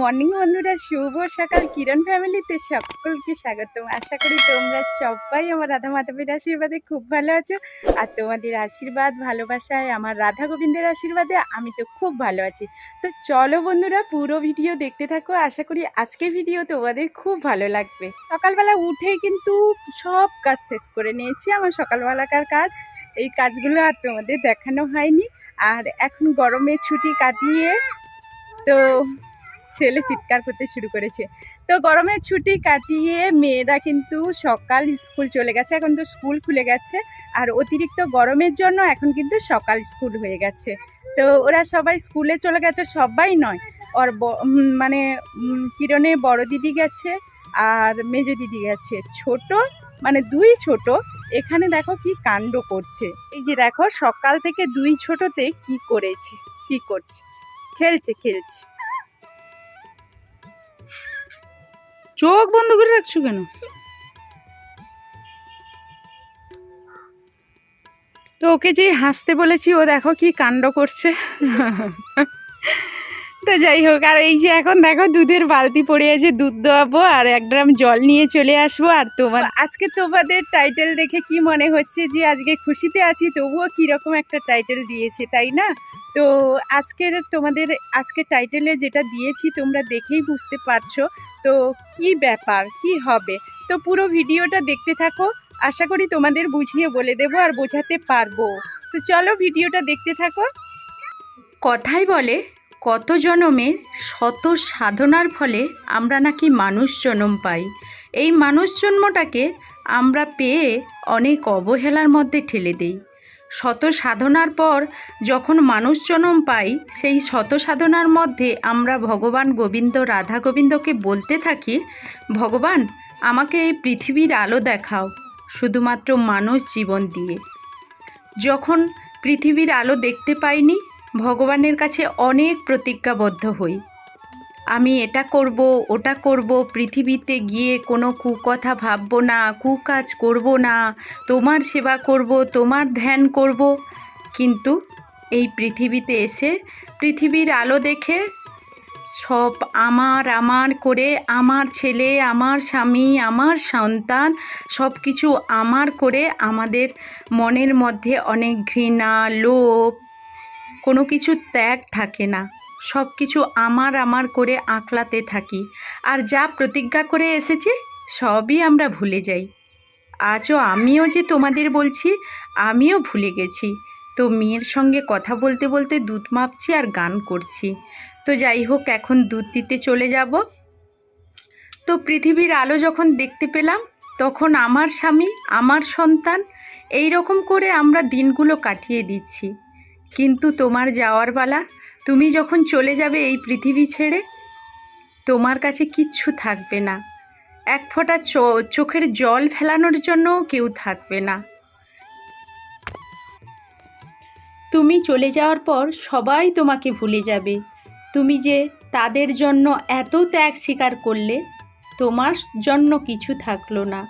Morning বন্ধুরা, শুভ সকাল। কিরণ ফ্যামিলিতে সকলকে স্বাগতম। আশা করি তোমরা সবাই আমার রাধা মাধবের আশীর্বাদে খুব ভালো আছো। আর তোমাদের আশীর্বাদ, ভালোবাসায়, আমার রাধা গোবিন্দের আশীর্বাদে আমি তো খুব ভালো আছি। তো চলো বন্ধুরা, পুরো ভিডিও দেখতে থাকো। আশা করি আজকে ভিডিও তোমাদের খুব ভালো লাগবে। সকালবেলা উঠেই কিন্তু সব কাজ শেষ করে নিয়েছি, আমার সকালবেলাকার কাজ। এই কাজগুলো আর তোমাদের দেখানো হয়নি। আর এখন গরমের ছুটি কাটিয়ে তো ছেলে চিৎকার করতে শুরু করেছে। তো গরমের ছুটি কাটিয়ে মেয়েরা কিন্তু সকাল স্কুল চলে গেছে এখন তো স্কুল খুলে গেছে। আর অতিরিক্ত গরমের জন্য এখন কিন্তু সকাল স্কুল হয়ে গেছে। তো ওরা সবাই স্কুলে চলে গেছে সবাই নয়। ওর মানে উম, কিরণের বড় দিদি গেছে আর মেজো দিদি গেছে। ছোট মানে দুই ছোট। এখানে দেখো কি কাণ্ড করছে। এই যে দেখো সকাল থেকে দুই ছোটতে কি করেছে কি করছে? খেলছে খেলছে। চোখ বন্ধ করে রাখছো কেন? তো ওকে যে হাসতে বলেছি, ও দেখো কি কাণ্ড করছে। তো যাই হোক, আর এই যে এখন দেখো দুধের বালতি পড়ে আছে, দুধ দোয়াবো আর এক ড্রাম জল নিয়ে চলে আসব। আর তোমার আজকে তোমাদের টাইটেল দেখে কি মনে হচ্ছে যে আজকে খুশিতে আছি, তবুও কীরকম একটা টাইটেল দিয়েছে, তাই না? তো আজকের তোমাদের আজকে টাইটেলে যেটা দিয়েছি, তোমরা দেখেই বুঝতে পারছ। তো কি ব্যাপার, কি হবে? তো পুরো ভিডিওটা দেখতে থাকো। আশা করি তোমাদের বুঝিয়ে বলে দেবো আর বোঝাতে পারব। তো চলো ভিডিওটা দেখতে থাকো। কথাই বলে, কত জনমের শত সাধনার ফলে আমরা নাকি মানুষ জন্ম পাই। এই মানুষ জন্মটাকে আমরা পেয়ে অনেক অবহেলার মধ্যে ঠেলে দিই। শত সাধনার পর যখন মানুষ জনম পাই, সেই শত সাধনার মধ্যে আমরা ভগবান গোবিন্দ, রাধা গোবিন্দকে বলতে থাকি, ভগবান, আমাকে এই পৃথিবীর আলো দেখাও, শুধুমাত্র মানুষ জীবন দিয়ে। যখন পৃথিবীর আলো দেখতে পাইনি, ভগবানের কাছে অনেক প্রতিজ্ঞাবদ্ধ হই। আমি এটা করব, ওটা করব, পৃথিবীতে গিয়ে কোনো কুকথা ভাববো না, কুকাজ করব না, তোমার সেবা করব, তোমার ধ্যান করব। কিন্তু এই পৃথিবীতে এসে পৃথিবীর আলো দেখে সব আমার আমার করে, আমার ছেলে, আমার স্বামী, আমার সন্তান সব কিছু আমার করে আমাদের মনের মধ্যে অনেক ঘৃণা, লোভ, কোনো কিছু ত্যাগ থাকে না। সব কিছু আমার আমার করে আঁকলাতে থাকি। আর যা প্রতিজ্ঞা করে এসেছি, সবই আমরা ভুলে যাই। আজও আমিও যে তোমাদের বলছি, আমিও ভুলে গেছি। তো মেয়ের সঙ্গে কথা বলতে বলতে দুধ মাপছি আর গান করছি। তো যাই হোক, এখন দুধ দিতে চলে যাব। তো পৃথিবীর আলো যখন দেখতে পেলাম, তখন আমার স্বামী, আমার সন্তান এই রকম করে আমরা দিনগুলো কাটিয়ে দিচ্ছি। কিন্তু তোমার যাওয়ার বেলা তুমি যখন চলে যাবে এই পৃথিবী ছেড়ে, তোমার কাছে কিচ্ছু থাকবে না। এক ফোঁটা চোখের জল ফেলানোর জন্যও কেউ থাকবে না। তুমি চলে যাওয়ার পর সবাই তোমাকে ভুলে যাবে। তুমি যে তাদের জন্য এত ত্যাগ স্বীকার করলে, তোমার জন্য কিছু থাকল না।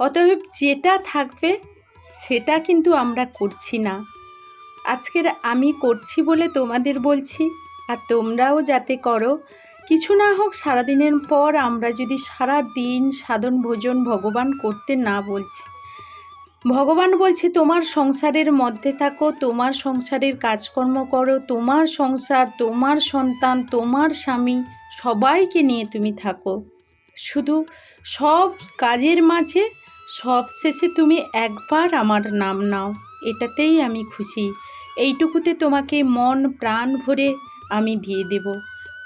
অতএব যেটা থাকবে, সেটা কিন্তু আমরা করছি না। আজকের আমি করছি বলে তোমাদের বলছি, আর তোমরাও যাতে করো। কিছু না হোক, সারাদিনের পর আমরা যদি সারা দিন সাধন ভোজন ভগবান করতে না বলছি। ভগবান বলছে, তোমার সংসারের মধ্যে থাকো, তোমার সংসারের কাজকর্ম করো, তোমার সংসার, তোমার সন্তান, তোমার স্বামী, সবাইকে নিয়ে তুমি থাকো। শুধু সব কাজের মাঝে সব শেষে তুমি একবার আমার নাম নাও, এটাতেই আমি খুশি। এইটুকুতে তোমাকে মন, প্রাণ ভরে আমি দিয়ে দেব।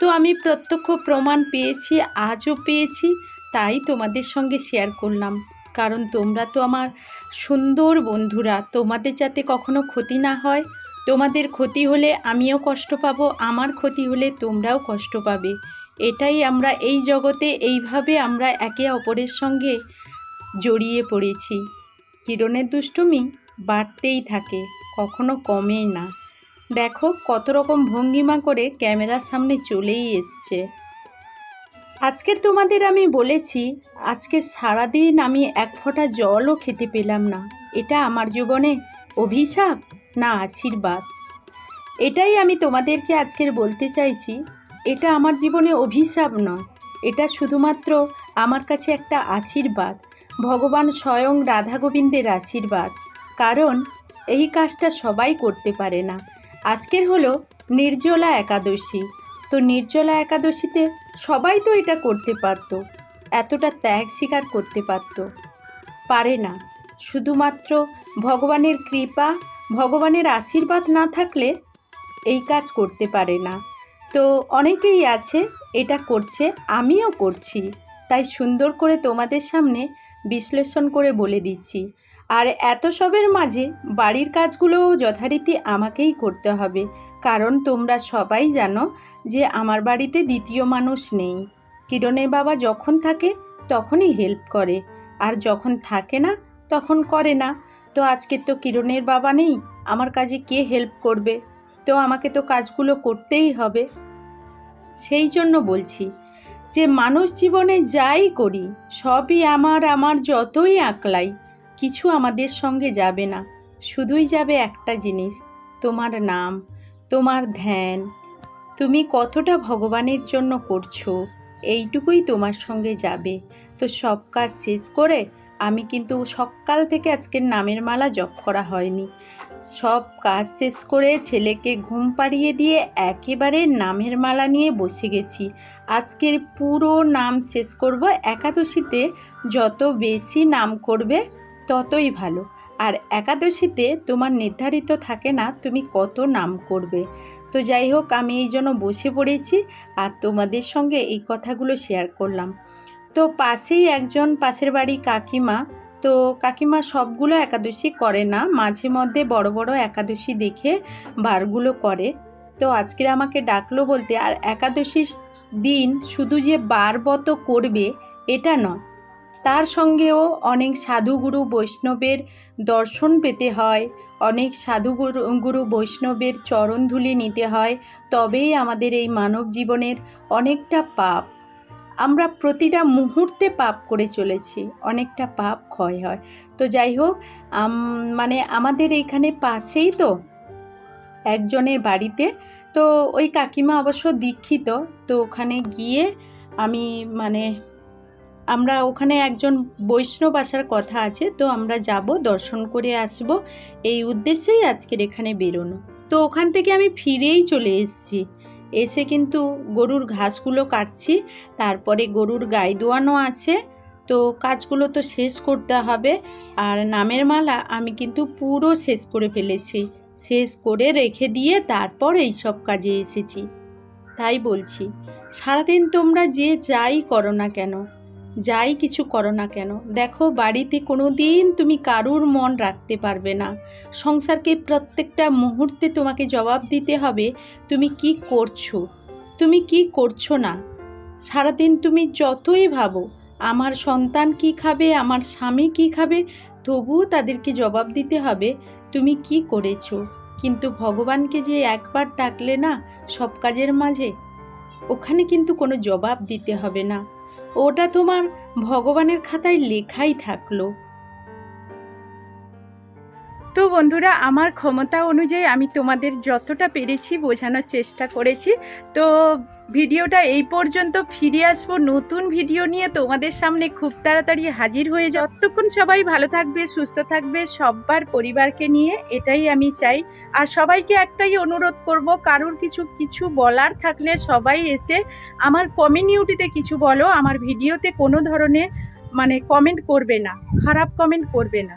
তো আমি প্রত্যক্ষ প্রমাণ পেয়েছি, আজও পেয়েছি, তাই তোমাদের সঙ্গে শেয়ার করলাম। কারণ তোমরা তো আমার সুন্দর বন্ধুরা, তোমাদের যাতে কখনো ক্ষতি না হয়, তোমাদের ক্ষতি হলে আমিও কষ্ট পাবো, আমার ক্ষতি হলে তোমরাও কষ্ট পাবে। এটাই আমরা এই জগতে, এইভাবে আমরা একে অপরের সঙ্গে জড়িয়ে পড়েছি। কিরণের দুষ্টুমি বাড়তেই থাকে। কখনো কমেই না। দেখো কত রকম ভঙ্গিমা করে ক্যামেরার সামনে চলেই এসছে। আজকের তোমাদের আমি বলেছি, আজকে সারাদিন আমি এক ফোঁটা জলও খেতে পেলাম না। এটা আমার জীবনে অভিশাপ না আশীর্বাদ? এটাই আমি তোমাদেরকে আজকের বলতে চাইছি, এটা আমার জীবনে অভিশাপ নয়। এটা শুধুমাত্র আমার কাছে একটা আশীর্বাদ, ভগবান স্বয়ং রাধা গোবিন্দের আশীর্বাদ। কারণ এই কাজটা সবাই করতে পারে না। আজকের হলো নির্জলা একাদশী। তো নির্জলা একাদশীতে সবাই তো এটা করতে পারতো, এতটা ত্যাগ স্বীকার করতে পারতো। পারে না। শুধুমাত্র ভগবানের কৃপা, ভগবানের আশীর্বাদ না থাকলে এই কাজ করতে পারে না। তো অনেকেই আছে, এটা করছে, আমিও করছি। তাই সুন্দর করে তোমাদের সামনে বিশ্লেষণ করে বলে দিচ্ছি। আর এত সবের মাঝে বাড়ির কাজগুলোও যথারীতি আমাকেই করতে হবে। কারণ তোমরা সবাই জানো যে আমার বাড়িতে দ্বিতীয় মানুষ নেই। কিরণের বাবা যখন থাকে, তখনই হেল্প করে। আর যখন থাকে না, তখন করে না। তো আজকে তো কিরণের বাবা নেই, আমার কাজে কে হেল্প করবে? তো আমাকে তো কাজগুলো করতেই হবে। সেই জন্য বলছি যে, মানুষ জীবনে যাই করি, সবই আমার আমার যতই আঁকলাই কিছু আমাদের সঙ্গে যাবে না। শুধুই যাবে একটা জিনিস, তোমার নাম, তোমার ধ্যান। তুমি কতটা ভগবানের জন্য করছ, এইটুকুই তোমার সঙ্গে যাবে। তো সব কাজ শেষ করে আমি কিন্তু সকাল থেকে আজকের নামের মালা জপ করা হয়নি। সব কাজ শেষ করে ছেলেকে ঘুম পাড়িয়ে দিয়ে একেবারে নামের মালা নিয়ে বসে গেছি। আজকের পুরো নাম শেষ করব একাদশীতে, যত বেশি নাম করবে ততই ভালো। আর একাদশীতে তোমার নির্ধারিত থাকে না তুমি কত নাম করবে। তো যাই হোক, আমি এই জন্য বসে পড়েছি আর তোমাদের সঙ্গে এই কথাগুলো শেয়ার করলাম। তো পাশেই একজন পাশের বাড়ি কাকিমা, তো কাকিমা সবগুলো একাদশী করে না, মাঝে মধ্যে বড় বড় একাদশী দেখে বারগুলো করে। তো আজকের আমাকে ডাকলো বলতে, আর একাদশীর দিন শুধু যে বার বারবত করবে, এটা নয় তার সঙ্গেও অনেক সাধুগুরু বৈষ্ণবের দর্শন পেতে হয়, অনেক সাধুগুরু, গুরু বৈষ্ণবের চরণধুলি নিতে হয়, তবেই আমাদের এই মানব জীবনের অনেকটা পাপ। আমরা প্রতিটা মুহূর্তে পাপ করে চলেছি, অনেকটা পাপ ক্ষয় হয়। তো যাই হোক মানে আমাদের এইখানে পাশেই তো একজনের বাড়িতে। তো ওই কাকিমা অবশ্য দীক্ষিত, তো ওখানে গিয়ে আমি মানে আমরা ওখানে একজন বৈষ্ণব আসার কথা আছে, তো আমরা যাব, দর্শন করে আসব। এই উদ্দেশ্যেই আজকের এখানে বেরোনো। তো ওখান থেকে আমি ফিরেই চলে এসেছি। এসে কিন্তু গরুর ঘাসগুলো কাটছি, তারপরে গরুর গায়ে দোয়ানো আছে। তো কাজগুলো তো শেষ করতে হবে, আর নামের মালা আমি কিন্তু পুরো শেষ করে ফেলেছি। শেষ করে রেখে দিয়ে তারপর এই সব কাজে এসেছি। তাই বলছি, সারাদিন তোমরা যে যাই করো না কেন যাই কিছু করো না কেন, দেখো বাড়িতে কোনো দিন তুমি কারুর মন রাখতে পারবে না। সংসারকে প্রত্যেকটা মুহূর্তে তোমাকে জবাব দিতে হবে, তুমি কি করছ? তুমি কি করছ না? সারাদিন তুমি যতই ভাবো, আমার সন্তান কি খাবে, আমার স্বামী কি খাবে, তবুও তাদেরকে জবাব দিতে হবে, তুমি কি করেছ? কিন্তু ভগবানকে যে একবার ডাকলে না, সব কাজের মাঝে? ওখানে কিন্তু কোনো জবাব দিতে হবে না। ওটা তোমার ভগবানের খাতায় লেখাই থাকল। তো বন্ধুরা, আমার ক্ষমতা অনুযায়ী আমি তোমাদের যতটা পেরেছি বোঝানোর চেষ্টা করেছি। তো ভিডিওটা এই পর্যন্ত ফিরে আসব নতুন ভিডিও নিয়ে তোমাদের সামনে। খুব তাড়াতাড়ি হাজির হয়ে যতক্ষণ সবাই ভালো থাকবে, সুস্থ থাকবে, সব্বার পরিবারকে নিয়ে এটাই আমি চাই। আর সবাইকে একটাই অনুরোধ করব, কারোর কিছু কিছু বলার থাকলে সবাই এসে আমার কমিউনিটিতে কিছু বলো। আমার ভিডিওতে কোনো ধরনের মানে কমেন্ট করবে না, খারাপ কমেন্ট করবে না।